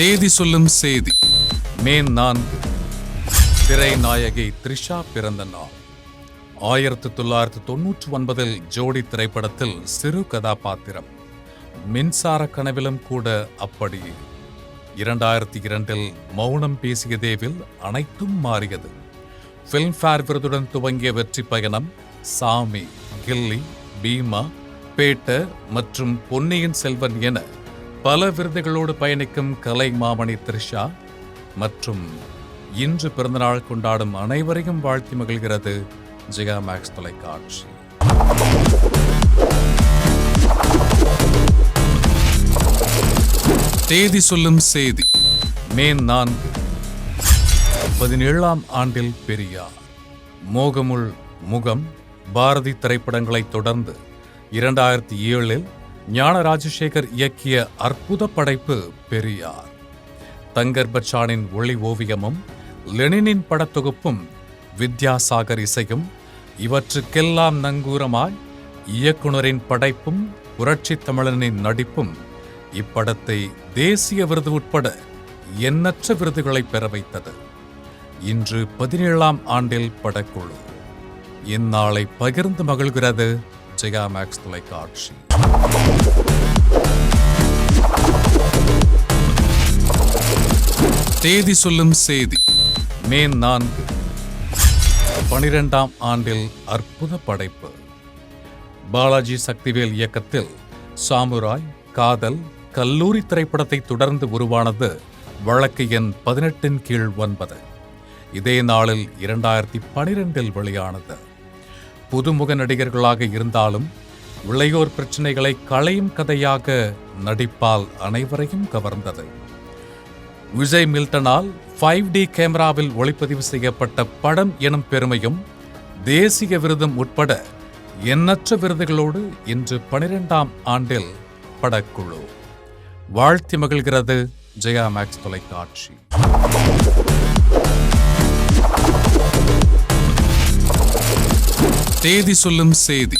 தேதி சொல்லும் செய்தி. மே நான்கு திரைநாயகி த்ரிஷா பிறந்த நாள். ஆயிரத்தி தொள்ளாயிரத்தி தொன்னூற்றி ஒன்பதில் ஜோடி திரைப்படத்தில் சிறு கதாபாத்திரம். மின்சார கனவிலும் கூட அப்படியே. இரண்டாயிரத்தி இரண்டில் மௌனம் பேசிய தேவில் அனைத்தும் மாறியது. ஃபிலிம்ஃபேர் விருதுடன் துவங்கிய வெற்றி பயணம் சாமி கில்லி பீமா பேட்ட மற்றும் பொன்னியின் செல்வன் என பல விருதுகளோடு பயணிக்கும் கலை மாமணி த்ரிஷா மற்றும் இன்று பிறந்தநாள் கொண்டாடும் அனைவரையும் வாழ்த்தி மகிழ்கிறது ஜிகா மேக்ஸ் தொலைக்காட்சி. தேதி சொல்லும் செய்தி மே நான்கு பதினேழாம் ஆண்டில் பெரியார் மோகமுள் முகம் பாரதி திரைப்படங்களைத் தொடர்ந்து இரண்டாயிரத்தி ஏழில் ஞான ராஜசேகர் இயக்கிய அற்புத படைப்பு பெரியார். தங்கர் பச்சானின் ஒளி ஓவியமும் லெனினின் படத்தொகுப்பும் வித்யாசாகர் இசையும் இவற்றுக்கெல்லாம் நங்கூரமாய் இயக்குனரின் படைப்பும் புரட்சி தமிழனின் நடிப்பும் இப்படத்தை தேசிய விருது உட்பட எண்ணற்ற விருதுகளை பெற வைத்தது. இன்று பதினேழாம் ஆண்டில் படக்குழு. இந்நாளை பகிர்ந்து மகிழ்கிறது ஜெயா மேக்ஸ் தொலைக்காட்சி. தேதி சொல்லும் செய்தி. மே நான்கு. பனிரெண்டாம் ஆண்டில் அற்புத படைப்பு. பாலாஜி சக்திவேல் இயக்கத்தில் சாமுராய் காதல் கல்லூரி திரைப்படத்தை தொடர்ந்து உருவானது வழக்கு எண் பதினெட்டின் கீழ் ஒன்பது. இதே நாளில் இரண்டாயிரத்தி பனிரெண்டில் வெளியானது. புதுமுக நடிகர்களாக இருந்தாலும் இளையோர் பிரச்சனைகளை களையும் கதையாக நடிப்பால் அனைவரையும் கவர்ந்தது. விஜய் மில்டனால் ஃபைவ் டி கேமராவில் ஒளிப்பதிவு செய்யப்பட்ட படம் எனும் பெருமையும் தேசிய விருதும் உட்பட எண்ணற்ற விருதுகளோடு இன்று பனிரெண்டாம் ஆண்டில் படக்குழு. வாழ்த்தி மகிழ்கிறது ஜெயா மேக்ஸ் தொலைக்காட்சி. தேதி சொல்லும் செய்தி.